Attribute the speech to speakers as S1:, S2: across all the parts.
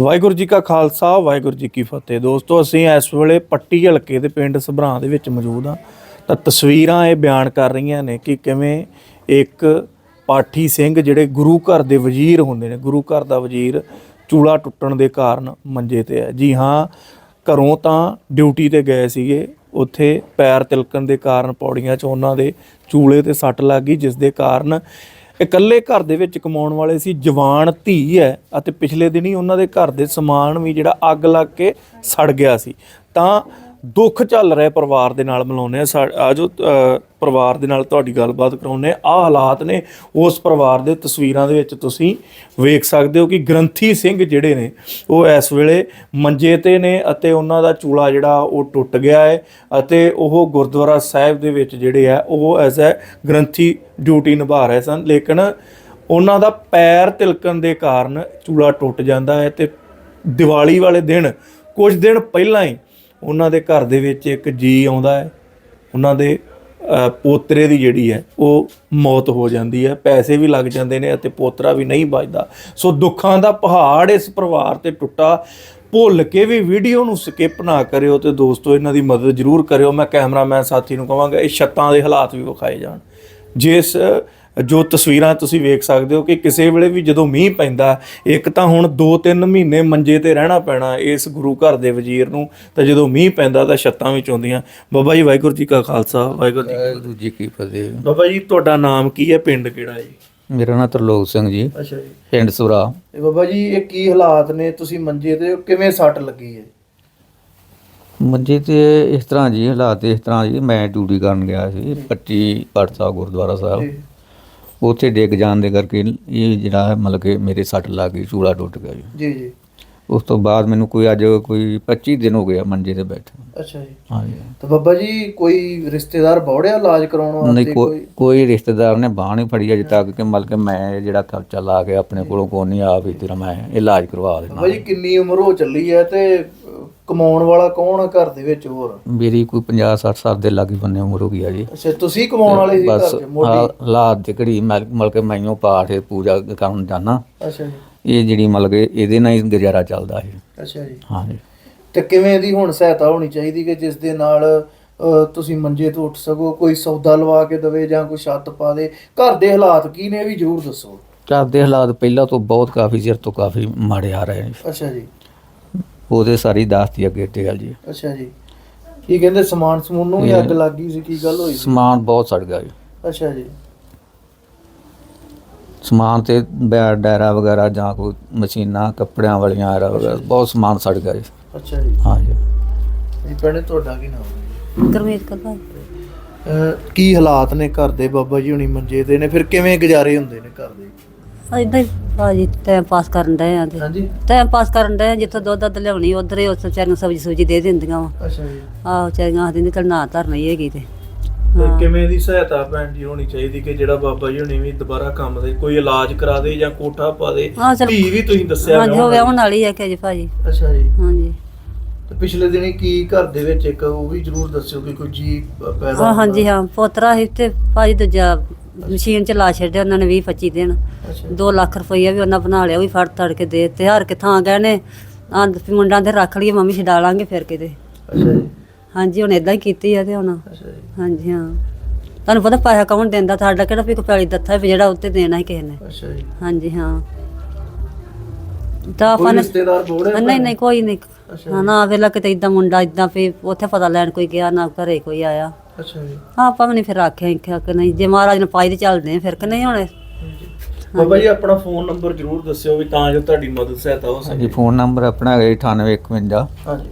S1: ਵਾਹਿਗੁਰੂ ਜੀ ਕਾ ਖਾਲਸਾ, ਵਾਹਿਗੁਰੂ ਜੀ ਕੀ ਫਤਿਹ। ਦੋਸਤੋ, ਅਸੀਂ ਇਸ ਵੇਲੇ ਪੱਟੀ ਹਲਕੇ ਦੇ ਪਿੰਡ ਸਭਰਾਂ ਦੇ ਵਿੱਚ ਮੌਜੂਦ ਹਾਂ। ਤਾਂ ਤਸਵੀਰਾਂ ਇਹ ਬਿਆਨ ਕਰ ਰਹੀਆਂ ਨੇ ਕਿ ਕਿਵੇਂ ਇੱਕ ਪਾਠੀ ਸਿੰਘ ਜਿਹੜੇ ਗੁਰੂ ਘਰ ਦੇ ਵਜ਼ੀਰ ਹੁੰਦੇ ਨੇ, ਗੁਰੂ ਘਰ ਦਾ ਵਜ਼ੀਰ ਚੂਲਾ ਟੁੱਟਣ ਦੇ ਕਾਰਨ ਮੰਜੇ ਤੇ ਹੈ। ਜੀ ਹਾਂ, ਘਰੋਂ ਤਾਂ ਡਿਊਟੀ ਤੇ ਗਏ ਸੀਗੇ, ਉੱਥੇ ਪੈਰ ਤਿਲਕਣ ਦੇ ਕਾਰਨ ਪੌੜੀਆਂ 'ਚ ਉਹਨਾਂ ਦੇ ਚੂਲੇ ਤੇ ਸੱਟ ਲੱਗ ਗਈ, ਜਿਸ ਦੇ ਕਾਰਨ ਇਕੱਲੇ ਘਰ ਦੇ ਵਿੱਚ ਕਮਾਉਣ ਵਾਲੇ ਸੀ, ਜਵਾਨ ਧੀ ਹੈ ਅਤੇ ਪਿਛਲੇ ਦਿਨੀ ਉਹਨਾਂ ਦੇ ਘਰ ਦੇ ਸਮਾਨ ਵੀ ਜਿਹੜਾ ਅੱਗ ਲੱਗ ਕੇ ਸੜ ਗਿਆ ਸੀ। ਤਾਂ ਦੁੱਖ ਚੱਲ ਰਿਹਾ ਪਰਿਵਾਰ ਦੇ ਨਾਲ ਮਿਲਾਉਂਦੇ ਆ ਆਜੋ ਪਰਿਵਾਰ ਦੇ ਨਾਲ ਤੁਹਾਡੀ ਗੱਲਬਾਤ ਕਰਾਉਂਦੇ ਆ ਆਹ ਹਾਲਾਤ ਨੇ, ਉਸ ਪਰਿਵਾਰ ਦੇ ਤਸਵੀਰਾਂ ਦੇ ਵਿੱਚ ਤੁਸੀਂ ਵੇਖ ਸਕਦੇ ਹੋ ਕਿ ਗ੍ਰੰਥੀ ਸਿੰਘ ਜਿਹੜੇ ਨੇ, ਉਹ ਇਸ ਵੇਲੇ ਮੰਜੇ ਤੇ ਨੇ ਅਤੇ ਉਹਨਾਂ ਦਾ ਚੂਲਾ ਜਿਹੜਾ, ਉਹ ਟੁੱਟ ਗਿਆ ਹੈ ਅਤੇ ਉਹ ਗੁਰਦੁਆਰਾ ਸਾਹਿਬ ਦੇ ਵਿੱਚ ਜਿਹੜੇ ਆ ਉਹ ਐਜ਼ ਐ ਗ੍ਰੰਥੀ ਡਿਊਟੀ ਨਿਭਾ ਰਹੇ ਸਨ। ਲੇਕਿਨ ਉਹਨਾਂ ਦਾ ਪੈਰ ਤਿਲਕਣ ਦੇ ਕਾਰਨ ਚੂਲਾ ਟੁੱਟ ਜਾਂਦਾ ਹੈ ਤੇ ਦੀਵਾਲੀ ਵਾਲੇ ਦਿਨ, ਕੁਝ ਦਿਨ ਪਹਿਲਾਂ ਹੀ ਉਹਨਾਂ ਦੇ ਘਰ ਦੇ ਵਿੱਚ ਇੱਕ ਜੀ ਆਉਂਦਾ ਹੈ। ਉਹਨਾਂ ਦੇ ਪੋਤਰੇ ਦੀ ਜਿਹੜੀ ਹੈ, ਉਹ ਮੌਤ ਹੋ ਜਾਂਦੀ ਹੈ। ਪੈਸੇ ਵੀ ਲੱਗ ਜਾਂਦੇ ਨੇ ਅਤੇ ਪੋਤਰਾ ਵੀ ਨਹੀਂ ਬਚਦਾ। ਸੋ ਦੁੱਖਾਂ ਦਾ ਪਹਾੜ ਇਸ ਪਰਿਵਾਰ ਤੇ ਟੁੱਟਾ। ਭੁੱਲ ਕੇ ਵੀ ਵੀਡੀਓ ਨੂੰ ਸਕਿਪ ਨਾ ਕਰਿਓ ਤੇ ਦੋਸਤੋ, ਇਹਨਾਂ ਦੀ ਮਦਦ ਜ਼ਰੂਰ ਕਰਿਓ। ਮੈਂ ਕੈਮਰਾਮੈਨ ਸਾਥੀ ਨੂੰ ਕਹਾਂਗਾ, ਇਹ ਛੱਤਾਂ ਦੇ ਹਾਲਾਤ ਵੀ ਵਿਖਾਏ ਜਾਣ। ਜਿਸ ਜੋ ਤਸਵੀਰਾਂ ਤੁਸੀਂ ਵੇਖ ਸਕਦੇ ਹੋ ਕਿ ਕਿਸੇ ਵੇਲੇ ਵੀ ਜਦੋਂ ਮੀਂਹ ਪੈਂਦਾ ਇੱਕ ਤਾਂ ਹੁਣ 2-3 ਮਹੀਨੇ ਮੰਜੇ ਤੇ ਰਹਿਣਾ ਪੈਣਾ ਇਸ ਗੁਰੂ ਘਰ ਦੇ ਵਜ਼ੀਰ ਨੂੰ ਤਾਂ ਜਦੋਂ ਮੀਂਹ ਪੈਂਦਾ ਤਾਂ ਛੱਤਾਂ ਵੀ ਚੋਂਦੀਆਂ ਬਾਬਾ ਜੀ ਵਾਹਿਗੁਰੂ ਜੀ ਕਾ ਖਾਲਸਾ ਵਾਹਿਗੁਰੂ ਜੀ ਕੀ
S2: ਵਾਹਿਗੁਰੂ ਜੀ ਕੀ ਫਤਿਹ।
S1: ਬਾਬਾ ਜੀ ਤੁਹਾਡਾ ਨਾਮ ਕੀ ਹੈ? ਪਿੰਡ ਕਿਹੜਾ ਹੈ? ਜੀ
S2: ਮੇਰਾ ਨਾਮ ਤਰਲੋਕ ਸਿੰਘ ਜੀ।
S1: ਅੱਛਾ ਜੀ।
S2: ਪਿੰਡ ਸੁਰਾ।
S1: ਇਹ ਬਾਬਾ ਜੀ ਇਹ ਕੀ ਹਾਲਾਤ ਨੇ? ਤੁਸੀਂ ਮੰਜੇ ਤੇ ਕਿਵੇਂ ਸੱਟ ਲੱਗੀ ਹੈ?
S2: ਮੰਜੇ ਤੇ ਇਸ ਤਰ੍ਹਾਂ ਜੀ ਹਾਲਾਤ ਇਸ ਤਰ੍ਹਾਂ ਜੀ ਮੈਂ ਡਿਊਟੀ ਕਰਨ ਗਿਆ ਸੀ ਪੱਟੀ ਪੜਸਾ ਗੁਰਦੁਆਰਾ ਸਾਹਿਬ। ਉੱਥੇ ਡਿੱਗ ਜਾਣ ਦੇ ਕਰਕੇ ਇਹ ਜਿਹੜਾ ਮਤਲਬ ਕਿ ਮੇਰੇ ਸੱਟ ਲੱਗ ਗਈ ਚੂੜਾ ਟੁੱਟ ਗਿਆ ਜੀ।
S1: ਜੀ ਜੀ।
S2: ਉਸ ਤੋਂ ਬਾਅਦ ਮੈਨੂੰ ਕੋਈ ਅੱਜ ਕੋਈ 25 ਦਿਨ ਹੋ ਗਿਆ ਮੰਜੇ ਤੇ ਬੈਠੇ
S1: ਅੱਛਾ ਜੀ।
S2: ਹਾਂਜੀ।
S1: ਤਾਂ ਬਾਬਾ ਜੀ ਕੋਈ ਰਿਸ਼ਤੇਦਾਰ ਬੌੜਿਆ ਇਲਾਜ ਕਰਾਉਣ
S2: ਨਹੀਂ ਕੋਈ? ਕੋਈ ਰਿਸ਼ਤੇਦਾਰ ਨੇ ਬਾਹ ਨਹੀਂ ਫੜੀ ਅਜੇ ਤੱਕ ਕਿ ਮਤਲਬ ਕਿ ਮੈਂ ਜਿਹੜਾ ਖਰਚਾ ਲਾ ਕੇ ਆਪਣੇ ਕੋਲੋਂ ਕੋਈ ਨਹੀਂ ਆਪ ਹੀ ਤੇਰਾ ਮੈਂ ਇਲਾਜ ਕਰਵਾ ਦੇਣਾ
S1: ਬਾਬਾ ਜੀ ਕਿੰਨੀ ਉਮਰ ਹੋ ਚੱਲੀ ਹੈ ਤੇ ਕਮਾਉਣ ਵਾਲਾ ਕੌਣ ਹੈ ਘਰ ਦੇ ਵਿੱਚ ਹੋਰ?
S2: ਮੇਰੀ ਕੋਈ 50 60 ਸਾਲ ਦੇ ਲਾਗੇ ਬੰਨੇ ਉਮਰ ਹੋ ਗਈ ਆ ਜੀ।
S1: ਅੱਛਾ ਤੁਸੀਂ ਕਮਾਉਣ ਵਾਲੇ ਸੀ
S2: ਬਸ
S1: ਮੋਢੀ?
S2: ਹਾਲਾਤ ਦੀ ਘੜੀ ਮਲ ਮਲ ਕੇ ਮੈਂਓ ਪਾਠ ਤੇ ਪੂਜਾ ਕਰਨ ਜਾਣਾ
S1: ਅੱਛਾ ਜੀ।
S2: ਇਹ ਜਿਹੜੀ ਮਤਲਬ ਕਿ ਇਹਦੇ ਨਾਲ ਹੀ ਗੁਜ਼ਾਰਾ ਚੱਲਦਾ ਹੈ
S1: ਅੱਛਾ ਜੀ।
S2: ਹਾਂਜੀ
S1: ਤੇ ਕਿਵੇਂ ਦੀ ਹੁਣ ਸਹਾਇਤਾ ਹੋਣੀ ਚਾਹੀਦੀ ਕਿ ਜਿਸ ਦੇ ਨਾਲ ਤੁਸੀਂ ਮੰਜੇ ਤੋਂ ਉੱਠ ਸਕੋ ਕੋਈ ਸੌਦਾ ਲਵਾ ਕੇ ਦਵੇ ਜਾਂ ਕੋਈ ਛੱਤ ਪਾ ਦੇ? ਘਰ ਦੇ ਹਾਲਾਤ ਕੀ ਨੇ ਇਹ ਵੀ ਜ਼ਰੂਰ ਦੱਸੋ।
S2: ਘਰ ਦੇ ਹਾਲਾਤ ਪਹਿਲਾਂ ਤੋਂ ਬਹੁਤ ਕਾਫੀ ਚਿਰ ਤੋਂ ਕਾਫੀ ਮਾੜੇ ਆ ਰਹੇ ਨੇ।
S1: ਅੱਛਾ ਜੀ।
S2: ਉਹਦੇ ਸਾਰੀ ਦਾਸਤੀ ਅੱਗੇ ਟੇਲ ਜੀ।
S1: ਅੱਛਾ ਜੀ। ਕੀ ਕਹਿੰਦੇ ਸਮਾਨ ਸਮੂਨ ਨੂੰ ਵੀ ਅੱਗ ਲੱਗ ਗਈ ਸੀ ਕੀ ਗੱਲ ਹੋਈ ਸੀ?
S2: ਸਮਾਨ ਬਹੁਤ ਸੜ ਗਿਆ ਜੀ।
S1: ਅੱਛਾ ਜੀ।
S2: ਸਮਾਨ ਤੇ ਬੈ- ਡਾਇਰਾ ਵਗੈਰਾ ਜਾਂ ਕੋਈ ਮਸ਼ੀਨਾਂ ਕੱਪੜਿਆਂ ਵਾਲੀਆਂ ਐਰਾ ਵਗੈਰਾ ਬਹੁਤ ਸਮਾਨ ਸੜ ਗਿਆ ਜੀ।
S1: ਅੱਛਾ ਜੀ।
S2: ਹਾਂਜੀ
S1: ਜੀ। ਭੈਣੇ ਤੁਹਾਡਾ ਕੀ ਨਾਮ ਹੈ?
S3: ਕਰਵਾ
S1: ਅਹ, ਕੀ ਹਾਲਾਤ ਨੇ ਘਰ ਦੇ ਬਾਬਾ ਜੀ ਹੁਣੀ ਮੰਜੇ ਤੇ ਨੇ? ਫਿਰ ਕਿਵੇਂ ਗੁਜ਼ਾਰੇ ਹੁੰਦੇ ਨੇ ਘਰ ਦੇ?
S3: ਇਦਾਂ ਹੀ ਭਾਜੀ ਟਾਈਮ ਪਾਸ ਕਰਨ ਡਏ ਆ ਤੇ।
S1: ਹਾਂਜੀ।
S3: ਟਾਈਮ ਪਾਸ ਕਰਨ ਆ ਜਿੱਥੋਂ ਦੁੱਧ ਦੱਧ ਲਿਆਉਣੀ ਉਧਰ ਹੀ ਉਸ ਵਿਚਾਰੀਆਂ ਨੂੰ ਸਬਜ਼ੀ ਸੁਬਜ਼ੀ ਦੇ ਦਿੰਦੀਆਂ ਵਾ।
S1: ਅੱਛਾ ਜੀ।
S3: ਆਹ ਵਿਚਾਰੀਆਂ ਆਖਦੀ ਨਹੀਂ ਚੱਲ ਨਾ ਧਰਨੀ ਹੈਗੀ ਤੇ।
S1: ਤੇ ਕਿਵੇਂ ਦੀ ਸਹਾਇਤਾ ਭੈਣ ਜੀ ਹੋਣੀ ਚਾਹੀਦੀ ਕਿ ਜਿਹੜਾ ਬਾਬਾ ਜੀ ਹੁਣੀ ਵੀ ਦੁਬਾਰਾ ਕੰਮ ਦੇ ਕੋਈ ਇਲਾਜ ਕਰਾ ਦੇ ਜਾਂ ਕੋਠਾ ਪਾ ਦੇ?
S3: ਹਾਂ ਚਲ
S1: ਧੀ ਵੀ ਤੁਸੀਂ ਦੱਸਿਆ
S3: ਹਾਂਜੀ ਹੋ ਵਿਆਹਣ ਵਾਲੀ ਹੈ ਕਿ ਜੀ ਭਾਜੀ।
S1: ਅੱਛਾ ਜੀ।
S3: ਹਾਂਜੀ।
S1: ਤੇ ਪਿਛਲੇ ਦਿਨੀ ਕੀ ਘਰ ਦੇ ਵਿੱਚ ਇੱਕ ਉਹ ਵੀ ਜ਼ਰੂਰ ਦੱਸਿਓ ਕਿ ਕੋਈ ਜੀ ਪੈਦਾ
S3: ਹਾਂ ਹਾਂਜੀ ਹਾਂ ਪੋਤਰਾ ਸੀ ਤੇ ਭਾਜੀ ਦੂਜਾ ਮਸ਼ੀਨ ਚ ਲਾ ਛੱਡਿਆ ਉਹਨਾਂ ਨੇ 20 25 ਦਿਨ।
S1: ਅੱਛਾ।
S3: 2 ਲੱਖ ਰੁਪਈਆ ਵੀ ਉਹਨਾਂ ਬਣਾ ਲਿਆ ਉਹ ਵੀ ਫੜ ਤੜ ਕੇ ਦੇ ਤੇ ਹਾਰ ਕੇ ਥਾਂ ਗਏ ਨੇ ਵੀ ਮੁੰਡਾਂ ਤੇ ਰੱਖ ਲਈਏ ਮੰਮੀ ਛਡਾ ਲਾਂਗੇ ਫਿਰ ਕਿਤੇ।
S1: ਅੱਛਾ ਜੀ।
S3: ਹਾਂਜੀ ਹੁਣ ਇਦਾਂ ਹੀ ਕੀਤੀ ਆ ਤੇ ਹੁਣ। ਹਾਂਜੀ ਹਾਂ। ਤੁਹਾਨੂੰ ਪਤਾ ਪੈਸਾ ਕੌਣ ਦਿੰਦਾ ਸਾਡਾ ਕਿਹੜਾ ਵੀ ਕੋਈ ਪੈਲੀ ਦਿੱਤਾ ਵੀ ਜਿਹੜਾ ਉੱਤੇ ਦੇਣਾ ਹੀ ਕਿਸੇ ਨੇ।
S1: ਅੱਛਾ ਜੀ।
S3: ਹਾਂਜੀ ਹਾਂ। ਤਾਂ ਆਪਾਂ
S1: ਕੋਈ
S3: ਨੇ
S1: ਰਿਸ਼ਤੇਦਾਰ ਬੋੜੇ
S3: ਨਹੀਂ ਨਹੀਂ ਕੋਈ ਨਹੀਂ। ਹਾਂ ਨਾ ਵੇਲਾ ਕਿਤੇ ਇਦਾਂ ਮੁੰਡਾ ਇਦਾਂ ਵੀ ਉੱਥੇ ਪਤਾ ਲੈਣ ਕੋਈ ਗਿਆ ਨਾ ਘਰੇ ਕੋਈ ਆਇਆ।
S1: ਅੱਛਾ ਜੀ।
S3: ਹਾਂ ਆਪਾਂ ਵੀ ਨਹੀਂ ਫਿਰ ਆਖਿਆ ਕਿ ਨਹੀਂ ਜੇ ਮਹਾਰਾਜ ਨੇ ਪਾਈ ਤੇ ਚੱਲਦੇ ਆ ਫਿਰ ਕਿ ਨਹੀਂ ਹੁਣ?
S1: ਬਾਬਾ ਜੀ ਆਪਣਾ ਫੋਨ ਨੰਬਰ ਜ਼ਰੂਰ ਦੱਸਿਓ ਵੀ ਤਾਂ ਜੋ ਤੁਹਾਡੀ ਮਦਦ ਸਹਾਇਤਾ ਹੋ ਸਕੇ।
S2: ਹਾਂਜੀ ਫੋਨ ਨੰਬਰ ਆਪਣਾ ਹੈ 9851
S1: ਹਾਂਜੀ।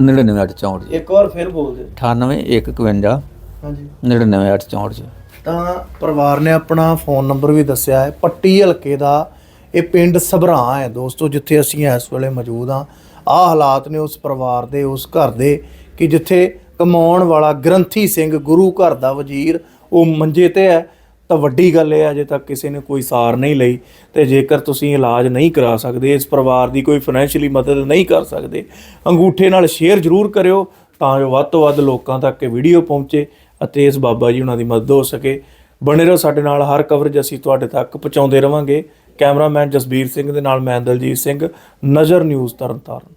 S2: 99864
S1: ਇੱਕ ਵਾਰ ਫਿਰ ਬੋਲ ਦਿਓ।
S2: 98151
S1: ਹਾਂਜੀ।
S2: 99864
S1: ਤਾਂ ਪਰਿਵਾਰ ਨੇ ਆਪਣਾ ਫੋਨ ਨੰਬਰ ਵੀ ਦੱਸਿਆ ਹੈ ਪੱਟੀ ਹਲਕੇ ਦਾ ਇਹ ਪਿੰਡ ਸਭਰਾਂ ਹੈ ਦੋਸਤੋ ਜਿੱਥੇ ਅਸੀਂ ਇਸ ਵੇਲੇ ਮੌਜੂਦ ਹਾਂ। ਆਹ ਹਾਲਾਤ ਨੇ ਉਸ ਪਰਿਵਾਰ ਦੇ ਉਸ ਘਰ ਦੇ ਕਿ ਜਿੱਥੇ ਕਮਾਉਣ ਵਾਲਾ ਗ੍ਰੰਥੀ ਸਿੰਘ ਗੁਰੂ ਘਰ ਦਾ ਵਜ਼ੀਰ, ਉਹ ਮੰਜੇ ਤੇ ਹੈ, ਤਾਂ ਵੱਡੀ ਗੱਲ ਇਹ ਹੈ ਅਜੇ ਤੱਕ ਕਿਸੇ ਨੇ ਕੋਈ ਸਾਰ ਨਹੀਂ ਲਈ ਤੇ ਜੇਕਰ ਤੁਸੀਂ ਇਲਾਜ ਨਹੀਂ ਕਰਾ ਸਕਦੇ, ਇਸ ਪਰਿਵਾਰ ਦੀ ਕੋਈ ਫਾਈਨੈਂਸ਼ੀਅਲੀ ਮਦਦ ਨਹੀਂ ਕਰ ਸਕਦੇ, ਅੰਗੂਠੇ ਨਾਲ ਸ਼ੇਅਰ ਜ਼ਰੂਰ ਕਰਿਓ ਤਾਂ ਜੋ ਵੱਧ ਤੋਂ ਵੱਧ ਲੋਕਾਂ ਤੱਕ ਇਹ ਵੀਡੀਓ ਪਹੁੰਚੇ ਅਤੇ ਇਸ ਬਾਬਾ ਜੀ ਉਹਨਾਂ ਦੀ ਮਦਦ ਹੋ ਸਕੇ। ਬਣੇ ਰਹੋ ਸਾਡੇ ਨਾਲ, ਹਰ ਕਵਰੇਜ ਅਸੀਂ ਤੁਹਾਡੇ ਤੱਕ ਪਹੁੰਚਾਉਂਦੇ ਰਵਾਂਗੇ। ਕੈਮਰਾਮੈਨ ਜਸਬੀਰ ਸਿੰਘ ਦੇ ਨਾਲ ਮੈਂ ਦਲਜੀਤ ਸਿੰਘ, ਨਜ਼ਰ ਨਿਊਜ਼ ਤਰਨਤਾਰਨ।